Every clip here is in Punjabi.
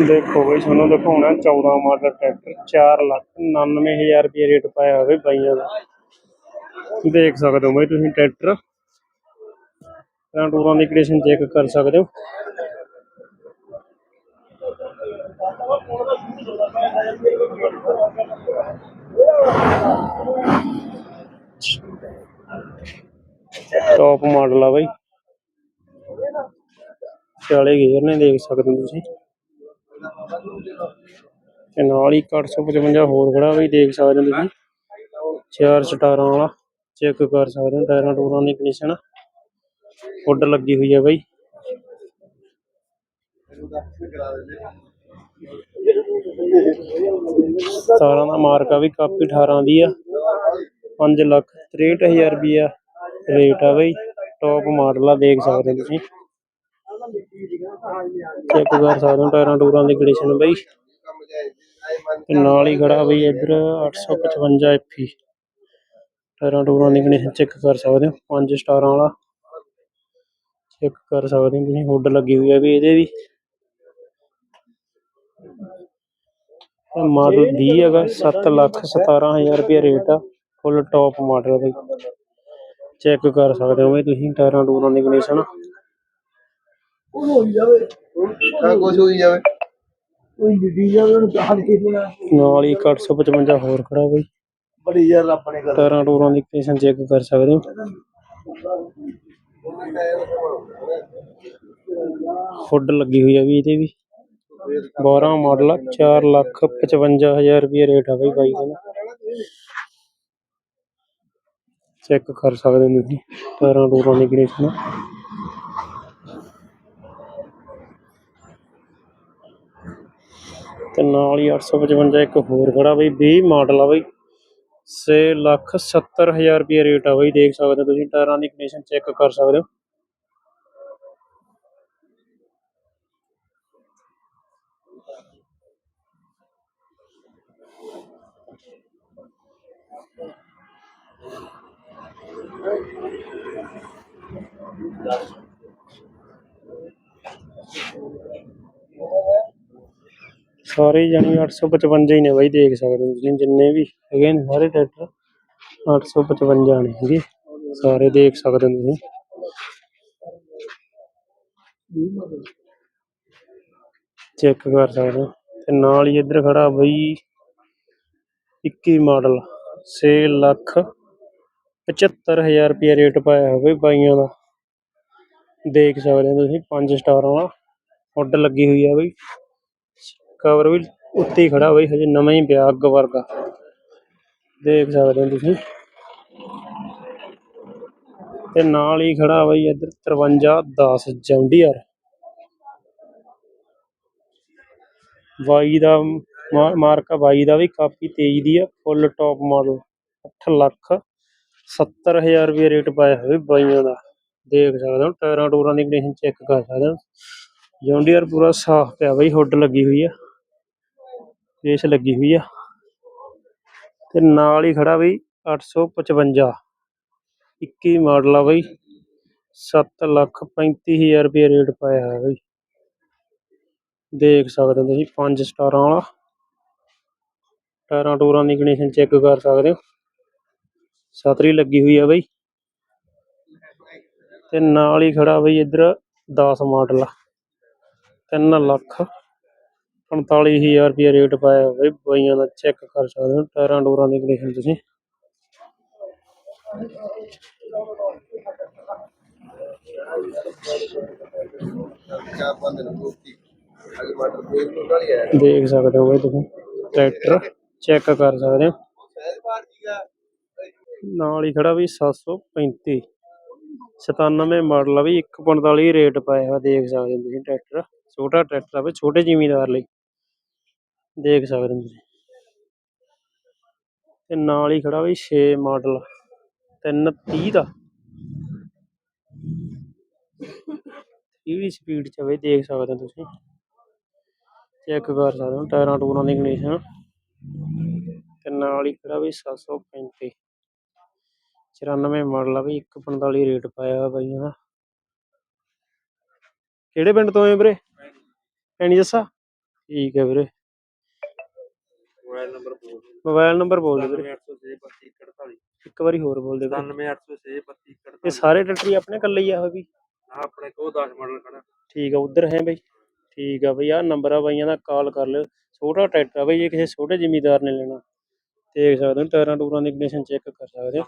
ਦੇਖੋ ਬਈ ਤੁਹਾਨੂੰ ਦਿਖਾਉਣਾ 14 ਮਾਡਲ ਟਰੈਕਟਰ 4 ਲੱਖ 99000 ਰੁਪਏ ਰੇਟ ਪਾਇਆ ਹੋਵੇ ਬਾਈਆਂ ਦਾ। ਦੇਖ ਸਕਦੇ ਹੋ ਬਈ ਤੁਸੀਂ ਟਰੈਕਟਰ। ਟੂਰਾਂ ਦੀ ਕੰਡੀਸ਼ਨ ਚੈੱਕ ਕਰ ਸਕਦੇ ਹੋ। ਟੌਪ ਮਾਡਲ ਆ ਬਈ। 40 ਗੇਅਰ ਨੇ ਦੇਖ ਸਕਦੇ ਹੋ ਤੁਸੀਂ। ਤੇ ਨਾਲ ਹੀ 855 ਹੋਰ ਖੜਾ ਬਈ ਦੇਖ ਸਕਦੇ ਹੋ ਤੁਸੀਂ। ਚਾਰ ਸਟਾਰਾਂ ਵਾਲਾ ਚੈੱਕ ਕਰ ਸਕਦੇ ਹੋ ਟਾਇਰਾਂ ਟੂਰਾਂ ਦੀ ਕੰਡੀਸ਼ਨ ਹੁੱਡ ਲੱਗੀ ਹੋਈ ਹੈ ਬਈ। ਸਤਾਰਾਂ ਦਾ ਮਾਰਕਾ ਵੀ ਕਾਪੀ 18 ਦੀ ਆ। 5 ਲੱਖ 63000 ਰੁਪਇਆ ਰੇਟ ਆ ਬਈ। ਟੌਪ ਮਾਡਲ ਆ, ਦੇਖ ਸਕਦੇ ਹੋ ਤੁਸੀਂ। ਚੈੱਕ ਕਰ ਸਕਦੇ ਹੋ ਟਾਇਰਾਂ ਟੂਰਾਂ ਦੀ ਕੰਡੀਸ਼ਨ ਬਈ। ਤੇ ਨਾਲ ਹੀ ਖੜਾ ਬਈ ਇੱਧਰ 855 ਐਫੀ ਟਾਇਰਾਂ ਟੂਰਾਂ ਦੀ ਕੰਡੀਸ਼ਨ ਚੈੱਕ ਕਰ ਸਕਦੇ ਹੋ, ਪੰਜ ਸਟਾਰਾਂ ਵਾਲਾ। ਚੈੱਕ ਕਰ ਸਕਦੇ ਹੋ ਤੁਸੀਂ ਹੁੱਡ ਲੱਗੀ ਹੋਈ ਹੈ ਵੀ ਇਹਦੇ ਵੀ। ਮਾਡਲ 20 ਹੈਗਾ 7 ਲੱਖ 17000 ਰੁਪਏ ਰੇਟ ਆ ਫੁੱਲ ਟੌਪ ਮਾਡਲ ਬਈ। ਚੈੱਕ ਕਰ ਸਕਦੇ ਹੋ ਬਈ ਤੁਸੀਂ, ਟਾਇਰਾਂ ਟੂਰਾਂ ਦੀ ਕੰਡੀਸ਼ਨ ਹਾਂ ਕੁਝ ਹੋਈ ਜਾਵੇ। ਕੋਈ ਦਿੱਡੀ ਜਾਵੇ ਉਹਨੂੰ ਚਾਹ ਕੇ ਦੇਣਾ ਨਾਲ ਹੀ 855 ਹੋਰ ਖੜਾ ਬਈ ਬੜੀ ਯਾਰ ਆਪਣੇ ਗੱਲ ਟਾਇਰਾਂ ਟੂਰਾਂ ਦੀ ਕੰਡੀਸ਼ਨ ਚੈੱਕ ਕਰ ਸਕਦੇ ਹੋ। ਹੁੱਡ ਲੱਗੀ ਹੋਈ ਆ ਵੀ ਇਹਦੇ ਵੀ। 12 ਮਾਡਲ ਆ 4 ਲੱਖ 55000 ਰੁਪਏ ਰੇਟ ਆ ਬਈ ਬਾਈ ਦਾ। ਚੈੱਕ ਕਰ ਸਕਦੇ ਹੋ ਤੁਸੀਂ ਟਾਇਰਾਂ ਟੂਰਾਂ ਦੀ ਕੰਡੀਸ਼ਨ ਤੇ ਨਾਲ ਹੀ 855 ਇੱਕ ਹੋਰ ਖੜਾ ਬਈ 20 ਮਾਡਲ ਆ ਬਈ। 6 ਲੱਖ 70000 ਰੁਪਏ ਰੇਟ ਆ ਬਈ, ਦੇਖ ਸਕਦੇ ਹੋ ਤੁਸੀਂ, ਟਾਇਰਾਂ ਦੀ ਕੰਡੀਸ਼ਨ ਚੈੱਕ ਕਰ ਸਕਦੇ ਹੋ। ਸਾਰੇ ਜਾਣੀ 855 ਹੀ ਨੇ ਬਾਈ, ਦੇਖ ਸਕਦੇ ਹੋ ਤੁਸੀਂ ਜਿੰਨੇ ਵੀ ਹੈਗੇ ਨੇ ਸਾਰੇ ਟਰੈਕਟਰ 855 ਨੇ ਹੈਗੇ ਸਾਰੇ ਦੇਖ ਸਕਦੇ ਹੋ ਤੁਸੀਂ। ਚੈੱਕ ਕਰ ਸਕਦੇ ਹੋ ਤੇ ਨਾਲ ਹੀ ਇੱਧਰ ਖੜਾ ਬਈ 21 ਮਾਡਲ 6 ਲੱਖ 75000 ਰੁਪਏ ਰੇਟ ਪਾਇਆ ਹੋਵੇ ਬਾਈਆਂ ਦਾ। ਦੇਖ ਸਕਦੇ ਹੋ ਤੁਸੀਂ 5 ਸਟਾਰਾਂ ਵਾਲਾ ਹੁੱਡ ਲੱਗੀ ਹੋਈ ਆ ਬਈ। ਕਵਰ ਵੀ ਉੱਤੇ ਹੀ ਖੜਾ ਬਈ, ਹਜੇ ਨਵਾਂ ਹੀ ਪਿਆ ਅੱਗ ਵਰਗਾ। ਦੇਖ ਸਕਦੇ ਹੋ ਤੁਸੀਂ। ਤੇ ਨਾਲ ਹੀ ਖੜਾ ਬਈ ਇੱਧਰ 5310 ਜੌਂਡੀਅਰ। ਬਾਈ ਦਾ ਮਾਰਕਾ ਬਾਈ ਦਾ ਵੀ ਕਾਪੀ ਤੇਜ਼ ਦੀ ਆ, ਫੁੱਲ ਟੌਪ ਮਾਡਲ 8 ਲੱਖ 70000 ਰੁਪਏ ਰੇਟ ਪਾਇਆ ਹੋਵੇ ਬਾਈਆਂ ਦਾ। ਦੇਖ ਸਕਦੇ ਹੋ, ਟਾਇਰਾਂ ਟੂਰਾਂ ਦੀ ਕੰਡੀਸ਼ਨ ਚੈੱਕ ਕਰ ਸਕਦੇ ਹੋ। ਜੌਂਡੀਅਰ ਪੂਰਾ ਸਾਫ਼ ਪਿਆ ਬਈ, ਹੁੱਡ ਲੱਗੀ ਹੋਈ ਆ। ਰੇਸ ਲੱਗੀ ਹੋਈ ਆ। ਤੇ ਨਾਲ ਹੀ ਖੜਾ ਬਈ 855 21 ਮਾਡਲ ਆ ਬਈ। 7 ਲੱਖ 35000 ਰੁਪਏ ਰੇਟ ਪਾਇਆ ਹੈ ਬਈ। ਦੇਖ ਸਕਦੇ ਹੋ ਤੁਸੀਂ 5 ਸਟਾਰਾਂ ਵਾਲਾ। ਟਾਇਰਾਂ ਟੂਰਾਂ ਦੀ ਕੰਡੀਸ਼ਨ ਚੈੱਕ ਕਰ ਸਕਦੇ ਹੋ। ਸਤਰੀ ਲੱਗੀ ਹੋਈ ਆ ਬਈ। ਤੇ ਨਾਲ ਹੀ ਖੜਾ ਬਈ ਇੱਧਰ 10 ਮਾਡਲ ਆ। 3 ਲੱਖ 45000 ਰੁਪਏ ਰੇਟ ਪਾਇਆ ਹੋਇਆ ਬਈ, ਬਾਈਆਂ ਦਾ ਚੈੱਕ ਕਰ ਸਕਦੇ ਹੋ, ਟਾਇਰਾਂ ਟੂਰਾਂ ਦੀ ਕੰਡੀਸ਼ਨ ਤੁਸੀਂ। ਦੇਖ ਸਕਦੇ ਹੋ ਬਈ ਤੁਸੀਂ, ਟਰੈਕਟਰ ਚੈੱਕ ਕਰ ਸਕਦੇ ਹੋ। ਨਾਲ ਹੀ ਖੜਾ ਵੀ 735 97 ਮਾਡਲ ਆ ਵੀ 145 ਰੇਟ ਪਾਇਆ ਹੋਇਆ, ਦੇਖ ਸਕਦੇ ਹੋ ਤੁਸੀਂ ਟਰੈਕਟਰ। ਛੋਟਾ ਟਰੈਕਟਰ ਆ ਵੀ ਛੋਟੇ ਜ਼ਿਮੀਂਦਾਰ ਲਈ। ਦੇਖ ਸਕਦੇ ਹੋ ਤੁਸੀਂ। ਤੇ ਨਾਲ ਹੀ ਖੜਾ ਵੀ 6 ਮਾਡਲ 330 ਦਾ। ਇਹ ਵੀ ਸਪੀਡ ਚ ਬਈ ਦੇਖ ਸਕਦੇ ਹੋ ਤੁਸੀਂ। ਚੈੱਕ ਕਰ ਸਕਦੇ ਹੋ ਟਾਇਰਾਂ ਟੂਰਾਂ ਦੀ ਕੰਡੀਸ਼ਨ ਤੇ ਨਾਲ ਹੀ ਖੜਾ ਵੀ 735 94 ਮਾਡਲ ਆ ਬਈ 145 ਰੇਟ ਪਾਇਆ ਹੋਇਆ ਬਾਈਆਂ ਦਾ ਕਿਹੜੇ ਪਿੰਡ ਤੋਂ ਆਏ ਵੀਰੇ? ਐਣੀ ਜੱਸਾ? ਠੀਕ ਹੈ ਵੀਰੇ। ਮੋਬਾਈਲ ਨੰਬਰ ਬੋਲ ਦਿਓ ਵੀਰੇ 9806 32 ਇੱਕ ਵਾਰੀ ਹੋਰ ਬੋਲ ਦਿਓ ਵੀਰੇ 9806 32 ਇਹ ਸਾਰੇ ਟਰੈਕਟਰ ਹੀ ਆਪਣੇ ਇਕੱਲੇ ਹੀ ਆ ਹੋਏ ਵੀ ਆ ਆਪਣੇ ਕੋਲ 10 ਮਾਡਲ ਖੜਾ ਠੀਕ ਆ ਉਧਰ ਹੈ ਬਈ ਠੀਕ ਆ ਬਈ ਆਹ ਨੰਬਰ ਆ ਬਾਈਆਂ ਦਾ ਕਾਲ ਕਰ ਲਿਓ ਛੋਟਾ ਟਰੈਕਟਰ ਆ ਬਈ ਜੇ ਕਿਸੇ ਛੋਟੇ ਜ਼ਿਮੀਦਾਰ ਨੇ ਲੈਣਾ ਦੇਖ ਸਕਦੇ ਹੋ ਟਾਇਰਾਂ ਟੂਰਾਂ ਦੀ ਕੰਡੀਸ਼ਨ ਚੈੱਕ ਕਰ ਸਕਦੇ ਹੋ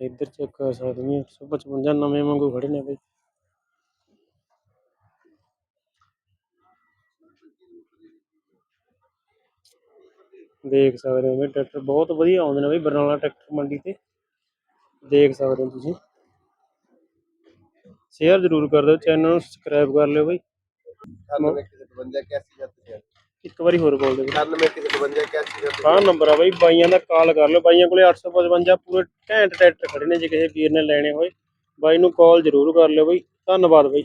ਇੱਧਰ ਚੈੱਕ ਕਰ ਸਕਦੇ ਹੋ 155 ਨਵੇਂ ਵਾਂਗੂ ਖੜੇ ਨੇ ਬਈ ਦੇਖ ਸਕਦੇ ਹੋ ਬਈ ਟਰੈਕਟਰ ਬਹੁਤ ਵਧੀਆ ਆਉਂਦੇ ਨੇ ਬਈ ਬਰਨਾਲਾ ਟਰੈਕਟਰ ਮੰਡੀ ਤੇ। ਦੇਖ ਸਕਦੇ ਹੋ ਤੁਸੀਂ। ਸ਼ੇਅਰ ਜ਼ਰੂਰ ਕਰ ਦਿਓ ਚੈਨਲ ਨੂੰ ਸਬਸਕ੍ਰਾਈਬ ਕਰ ਲਿਓ ਬਈ। 98 ਕਿਸੇ 52 81 ਜਾਂਦੇ ਇੱਕ ਵਾਰੀ ਹੋਰ ਬੋਲ ਦਿਓ 98 ਕਿਸੇ 52 81 ਜਾਂਦੇ ਆਹ ਨੰਬਰ ਆ ਬਾਈ ਬਾਈਆਂ ਦਾ ਕਾਲ ਕਰ ਲਓ। ਬਾਈਆਂ ਕੋਲੇ 855 ਪੂਰੇ ਘੈਂਟ ਟਰੈਕਟਰ ਖੜੇ ਨੇ ਜੇ ਕਿਸੇ ਵੀਰ ਨੇ ਲੈਣੇ ਹੋਏ। ਬਾਈ ਨੂੰ ਕਾਲ ਜ਼ਰੂਰ ਕਰ ਲਿਓ ਬਾਈ। ਧੰਨਵਾਦ ਬਾਈ।